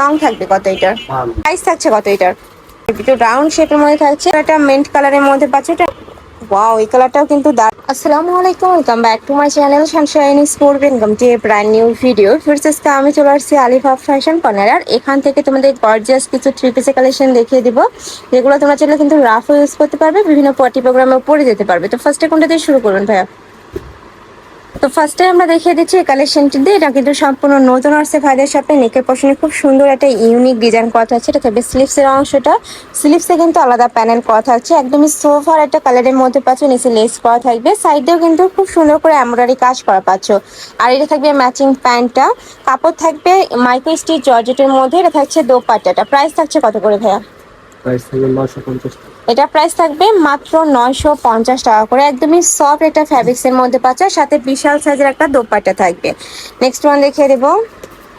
Long থাকবে কত এটার? প্রাইস থাকছে কত এটার? একটু রাউন্ড শেপের মধ্যে থাকছে। এটা মেন্ট কালারের মধ্যে পাচ্ছে এটা? ওয়াও এই কালারটাও কিন্তু দারুণ। আসসালামু আলাইকুম welcome back to my channel Sunshine Sport income to a brand new video ফিরসেসকে আমি চলে আসছি আলিফাব ফ্যাশন কর্নার আর এখান থেকে তোমাদের গর্জিয়াস কিছু থ্রি পিসের কালেকশন দেখিয়ে দিব। যেগুলো তোমরা চাইলে কিন্তু রাফও ইউজ করতে পারবে, বিভিন্ন পার্টি প্রোগ্রামে পরে যেতে পারবে। তো ফার্স্টে কোনটা দিয়ে শুরু করবেন ভাইয়া? তো ফার্স্টে আমরা দেখিয়ে দিচ্ছি এই কালেকশনটি দিয়ে। এটা কিন্তু সম্পূর্ণ নতুন আসছে ভাইদের সাথে। নেকের পশনে খুব সুন্দর একটা ইউনিক ডিজাইন করা থাকছে এটা থাকবে স্লিপসের অংশটা। স্লিপসে কিন্তু আলাদা প্যানেল করা থাকছে একদমই সোফার একটা কালারের মধ্যে পাচ্ছ, নিচে লেস করা থাকবে। সাইডেও কিন্তু খুব সুন্দর করে এমব্রয়ডারি কাজ করা পাচ্ছ। আর এটা থাকবে ম্যাচিং প্যান্টটা কাপড় থাকবে মাইক্রো স্টিচ জর্জেটের মধ্যে। এটা থাকছে দোপাট্টাটা। প্রাইস থাকছে কত করে ভাইয়া? প্রাইস থাকবে নশো পঞ্চাশ এটা প্রাইস থাকবে মাত্র নয়শো পঞ্চাশ টাকা করে। একদমই সফট একটা ফ্যাব্রিক্স এর মধ্যে পাচ্ছ সাথে বিশাল সাইজের একটা দোপাট্টা থাকবে। নেক্সট ওয়ান দেখিয়ে দেবো।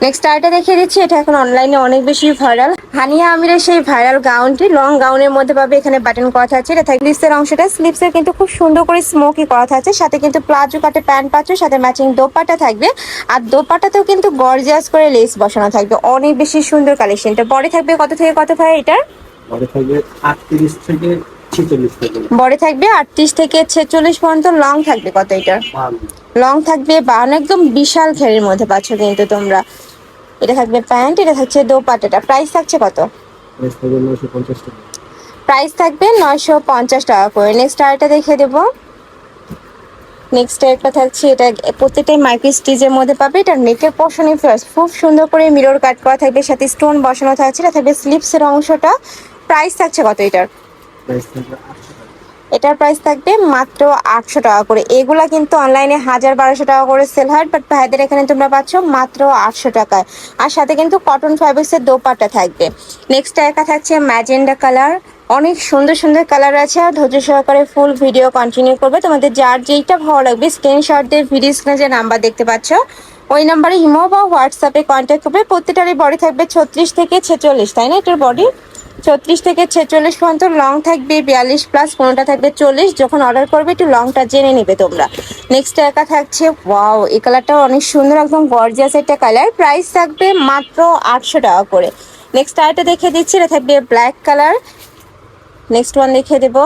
নেক্সট আরেকটা দেখিয়ে দিচ্ছি, এটা এখন অনলাইনে অনেক বেশি ভাইরাল হানিয়া আমিরের সেই ভাইরাল গাউনটি লং গাউনের মধ্যে পাবে এখানে বাটন করা থাকছে, এটা থাকবে স্লিপসের অংশটা। স্লিপসের কিন্তু খুব সুন্দর করে স্মোকি করা থাকছে, সাথে কিন্তু প্লাজো কাটে প্যান্ট পাচ্ছ, সাথে ম্যাচিং দোপাট্টা থাকবে। আর দোপাট্টাতেও কিন্তু গর্জিয়াস করে লেস বসানো থাকবে, অনেক বেশি সুন্দর কালেকশনটা পরে থাকবে কত থেকে কত ভাই এটার? পরে থাকবে আটত্রিশ থেকে ছেচল্লিশ থেকে বড় থাকবে আটত্রিশ থেকে ছেচল্লিশ পর্যন্ত লং থাকবে কত এটার বান্ন লং থাকবে বান একদম বিশাল ঘেরের মধ্যে পাচ্ছ কিন্তু তোমরা। এটা থাকবে প্যান্ট এটা থাকছে দোপাট্টাটা। প্রাইস থাকছে কত? প্রাইস থাকবে নয়শো পঞ্চাশ টাকা। করে। নেক্সট আরেকটা দেখে দেবো। নেক্সট একটা থাকছে এটা প্রত্যেকটাই মাইক্রো স্টিচের মধ্যে পাবে। এটা নেকের পশনে খুব সুন্দর করে মিরর কাট করা থাকবে সাথে স্টোন বসানো থাকছে। এটা থাকবে স্লিপসের অংশটা। প্রাইস থাকছে কত এটার? এটার প্রাইস থাকবে মাত্র আটশো টাকা করে। এগুলা কিন্তু অনলাইনে হাজার বারোশো টাকা করে সেল হয় বাট ভাইদের এখানে তোমরা পাচ্ছ মাত্র আটশো টাকায়। আর সাথে কিন্তু কটন ফাইবার্সের দোপাট্টা থাকবে। নেক্সট একা থাকছে ম্যাজেন্ডা কালার অনেক সুন্দর সুন্দর কালার আছে আর ধৈর্য সহকারে ফুল ভিডিও কন্টিনিউ করবে। তোমাদের যার যেইটা ভালো লাগবে স্ক্রিনশট দিয়ে ভিডিও স্ক্রিনে যে নাম্বার দেখতে পাচ্ছ, ওই নাম্বারে হিমো বা হোয়াটসঅ্যাপে কন্ট্যাক্ট করবে। প্রত্যেকটারই বডি থাকবে ছত্রিশ থেকে ছেচল্লিশ, তাই না এটার বডি ছত্রিশ থেকে ছেচল্লিশ পর্যন্ত লং থাকবে, বিয়াল্লিশ প্লাস কোনোটা থাকবে চল্লিশ। যখন অর্ডার করবে, একটু লংটা জেনে নেবে তোমরা। নেক্সট একা থাকছে ওয়াও এই কালারটা অনেক সুন্দর, একদম গর্জিয়াস একটা কালার প্রাইস থাকবে মাত্র আটশো টাকা করে। নেক্সট আরেকটা দেখে দিচ্ছি, এটা থাকবে ব্ল্যাক কালার নেক্সট ওয়ান দেখে দেবো।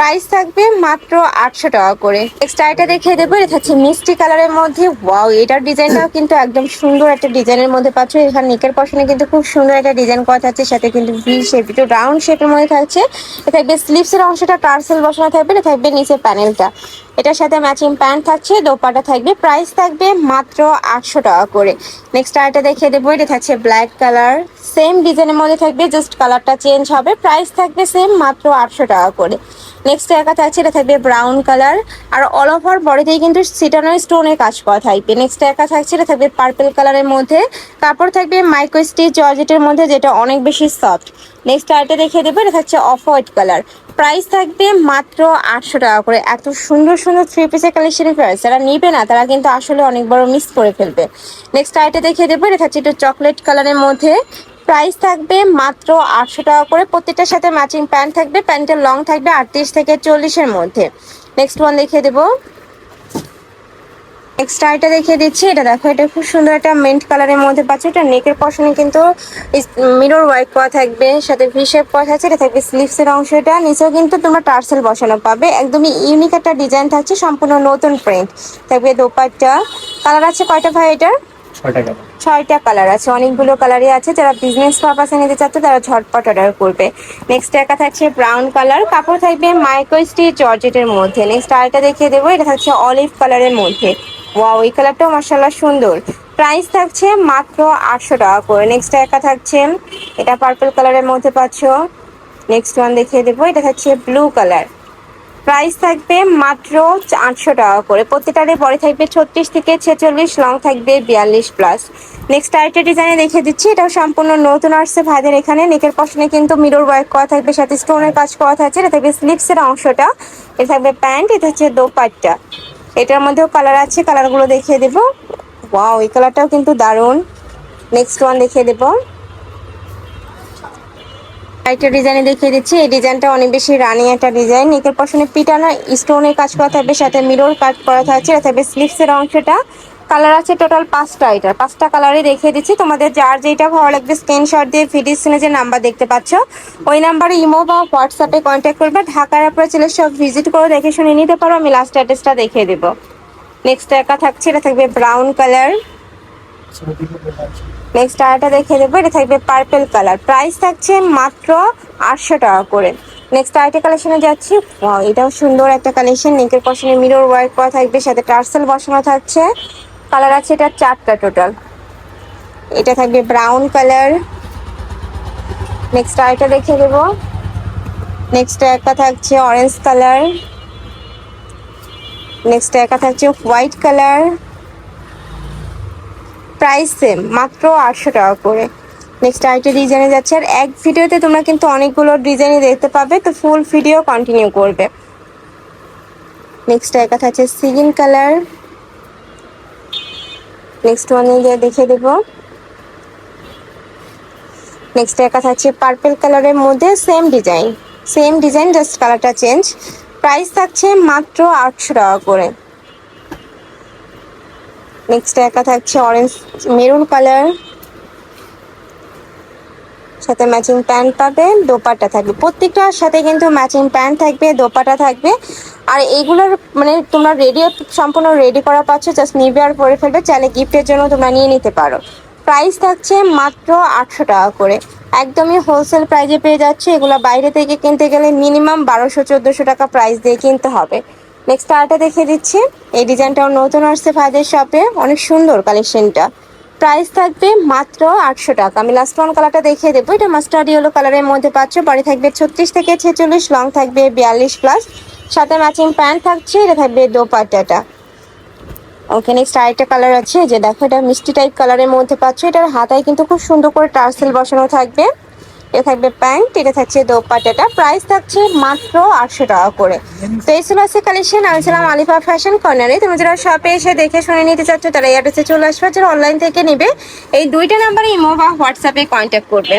প্রাইস থাকবে মাত্র আটশো টাকা করে। নেক্সট আইটা দেখিয়ে দেবো, এটা হচ্ছে মিষ্টি কালারের মধ্যে। ওয়াও এটার ডিজাইনটাও কিন্তু একদম সুন্দর একটা ডিজাইনের মধ্যে পাচ্ছ। এখানে নিকের পশনে কিন্তু খুব সুন্দর একটা ডিজাইন করা থাকছে, সাথে কিন্তু ভি শেপ একটু রাউন্ড শেপের মধ্যে থাকছে। থাকবে স্লিপসের অংশটা টার্সেল বসানো থাকবে এটা থাকবে নিচে প্যানেলটা এটার সাথে ম্যাচিং প্যান্ট থাকছে দোপাটা থাকবে প্রাইস থাকবে মাত্র আটশো টাকা করে। নেক্সট আরেকটা দেখিয়ে দেবো, এটা থাকছে ব্ল্যাক কালার সেম ডিজাইনের মধ্যে থাকবে জাস্ট কালারটা চেঞ্জ হবে প্রাইস থাকবে সেম মাত্র আটশো টাকা করে। নেক্সট একা থাকছে এটা থাকবে ব্রাউন কালার আর অল ওভার বডিতেই কিন্তু সিটানোর স্টোনের কাজ করা থাকবে। নেক্সট একা থাকছে, এটা থাকবে পার্পেল কালারের মধ্যে, কাপড় থাকবে মাইক্রো স্টিচ জর্জেটের মধ্যে, যেটা অনেক বেশি সফট নেক্সট আরেকটা দেখিয়ে দেবো, এটা থাকছে অফ হোয়াইট কালার প্রাইস থাকবে মাত্র আটশো টাকা করে। এত সুন্দর সুন্দর থ্রি পিসের কালেকশনের প্রাইস যারা নিবে না, তারা কিন্তু আসলে অনেক বড় মিস করে ফেলবে। নেক্সট আইটা দেখিয়ে দেবো, এটা থাকছে একটু চকলেট কালারের মধ্যে। প্রাইস থাকবে মাত্র আটশো টাকা করে। প্রত্যেকটার সাথে ম্যাচিং প্যান্ট থাকবে। প্যান্টের লং থাকবে আটত্রিশ থেকে চল্লিশের মধ্যে। নেক্সট ওয়ান দেখিয়ে দেবো। নেক্সট এটা দেখিয়ে দিচ্ছি। এটা দেখো, এটা খুব সুন্দর একটা মেন্ট কালারের মধ্যে পাচ্ছ। এটা নেকের পশনে কিন্তু মিরর ওয়াইক পাওয়া থাকবে, সাথে ভি শেপ করা থাকছে, এটা থাকবে স্লিভসের অংশটা নিচেও কিন্তু তোমরা টার্সেল বসানো পাবে। একদমই ইউনিক একটা ডিজাইন থাকছে, সম্পূর্ণ নতুন প্রিন্ট থাকবে দোপাট্টা। কালার আছে কয়টা ভাই এটার? ছয়টা কালার আছে, অনেকগুলো কালারই আছে। যারা বিজনেস পারপাসে নিতে চাচ্ছে, তারা ঝটপট অর্ডার করবে। নেক্সট একা থাকছে ব্রাউন কালার কাপড় থাকবে মাইক্রো স্টিচ জর্জেটের মধ্যে। নেক্সট আরেকটা দেখিয়ে দেবো, এটা থাকছে অলিভ কালারের মধ্যে। ওয়াও এই কালারটাও মার্শাল্লাহ সুন্দর। প্রাইস থাকছে মাত্র আটশো টাকা করে। নেক্সট একা থাকছে, এটা পার্পল কালারের মধ্যে পাচ্ছ। নেক্সট ওয়ান দেখিয়ে দেবো, এটা থাকছে ব্লু কালার প্রাইস থাকবে মাত্র আটশো টাকা করে। প্রত্যেকটারই পরে থাকবে ছত্রিশ থেকে ছেচল্লিশ লং থাকবে বিয়াল্লিশ প্লাস নেক্সট আরেকটা ডিজাইনে দেখে দিচ্ছি, এটাও সম্পূর্ণ নতুন আসছে ভাইদের এখানে। নেকের পশনে কিন্তু মিরর ওয়ার্ক করা থাকবে, সাথে স্টোনের কাজ করা থাকছে। এটা থাকবে স্লিপসের অংশটা, এটা থাকবে প্যান্ট, এটা হচ্ছে দোপাট্টা। এটার মধ্যেও কালার আছে কালারগুলো দেখিয়ে দেবো। ওয়াও এই কালারটাও কিন্তু দারুণ। নেক্সট ওয়ান দেখিয়ে দেবো। একটা ডিজাইনে দেখিয়ে দিচ্ছি। এই ডিজাইনটা অনেক বেশি রানি একটা ডিজাইন। নেকের পশনে পিটানো স্টোনের কাজ করা থাকবে, সাথে মিরর কাজ করা থাকছে থাকবে স্লিপসের অংশটা। কালার আছে টোটাল পাঁচটা এটার। পাঁচটা কালারই দেখিয়ে দিচ্ছি। তোমাদের যার যেটা ভালো লাগবে স্ক্রিনশট দিয়ে ভিডিও স্ক্রিনে যে নাম্বার দেখতে পাচ্ছ, ওই নাম্বারে ইমো বা হোয়াটসঅ্যাপে কন্ট্যাক্ট করবে। ঢাকার আপনারা চলে সব ভিজিট করে, দেখে শুনে নিতে পারো। আমি লাস্ট অ্যাড্রেসটা দেখিয়ে দেবো। নেক্সট একা থাকছে, এটা থাকবে ব্রাউন কালার নেক্সট আরেকটা দেখে দেবো এটা থাকবে পার্পেল কালার প্রাইস থাকছে মাত্র আটশো টাকা করে। নেক্সট আরেকটা কালেকশনে যাচ্ছি। এটাও সুন্দর একটা কালেকশন নেকের পশনে মিরর ওয়ার্ক করা থাকবে, সাথে টার্সেল বসানো থাকছে। কালার আছে এটা চারটা টোটাল এটা থাকবে ব্রাউন কালার নেক্সট আরেকটা দেখে দেবো নেক্সট একটা থাকছে অরেঞ্জ কালার নেক্সট একা থাকছে হোয়াইট কালার প্রাইস সেম মাত্র আটশো টাকা করে। নেক্সট আরেকটা ডিজাইনে যাচ্ছে, আর এক ভিডিওতে তোমরা কিন্তু অনেকগুলো ডিজাইনই দেখতে পাবে, তো ফুল ভিডিও কন্টিনিউ করবে। নেক্সট একা থাকছে সিগিন কালার। নেক্সট ওয়ানে গিয়ে দেখে দেব। নেক্সট একা থাকছে পার্পল কালারের মধ্যে same design same design just কালারটা চেঞ্জ প্রাইস থাকছে মাত্র আটশো টাকা করে। নেক্সট একা থাকছে অরেঞ্জ মেরুন কালার সাথে ম্যাচিং প্যান্ট পাবে, দোপাট্টা থাকবে। প্রত্যেকটার সাথে কিন্তু ম্যাচিং প্যান্ট থাকবে, দোপাট্টা থাকবে। আর এগুলোর মানে তোমরা রেডি সম্পূর্ণ রেডি করা পাচ্ছ জাস্ট নিবে আর পরে ফেলবে। চাইলে গিফটের জন্য তোমরা নিয়ে নিতে পারো। প্রাইস থাকছে মাত্র আটশো টাকা করে। একদমই হোলসেল প্রাইজে পেয়ে যাচ্ছে। এগুলো বাইরে থেকে কিনতে গেলে মিনিমাম বারোশো, চোদ্দোশো টাকা প্রাইস দিয়ে কিনতে হবে। নেক্সট আরেকটা দেখিয়ে দিচ্ছি। এই ডিজাইনটাও নতুন আসছে ফাদের শপে অনেক সুন্দর কালেকশনটা প্রাইস থাকবে মাত্র আটশো টাকা। আমি লাস্ট ওয়ান কালারটা দেখিয়ে দেবো। এটা মাস্টার্ড ইয়েলো কালারের মধ্যে পাচ্ছ। বাড়ি থাকবে ছত্রিশ থেকে ছেচল্লিশ লং থাকবে বিয়াল্লিশ প্লাস সাথে ম্যাচিং প্যান্ট থাকছে। এটা থাকবে দোপাট্টাটা। ওকে নেক্সট আরেকটা কালার আছে। যে দেখো, এটা মিষ্টি টাইপ কালারের মধ্যে পাচ্ছ। এটার হাতায় কিন্তু খুব সুন্দর করে টার্সেল বসানো থাকবে। এটা থাকবে প্যান্ট, এটা থাকছে দোপাটাটা প্রাইস থাকছে মাত্র আটশো টাকা করে। তো এই ছিল আজকে কালেকশন। আমি ছিলাম আলিফা ফ্যাশন কর্নারে। তুমি যারা শপে এসে দেখে শুনে নিতে চাচ্ছ, তারা এই অ্যাড্রেসে চলে আসবে। যারা অনলাইন থেকে নেবে, এই দুইটা নাম্বারে ইমো বা হোয়াটসঅ্যাপে কন্ট্যাক্ট করবে।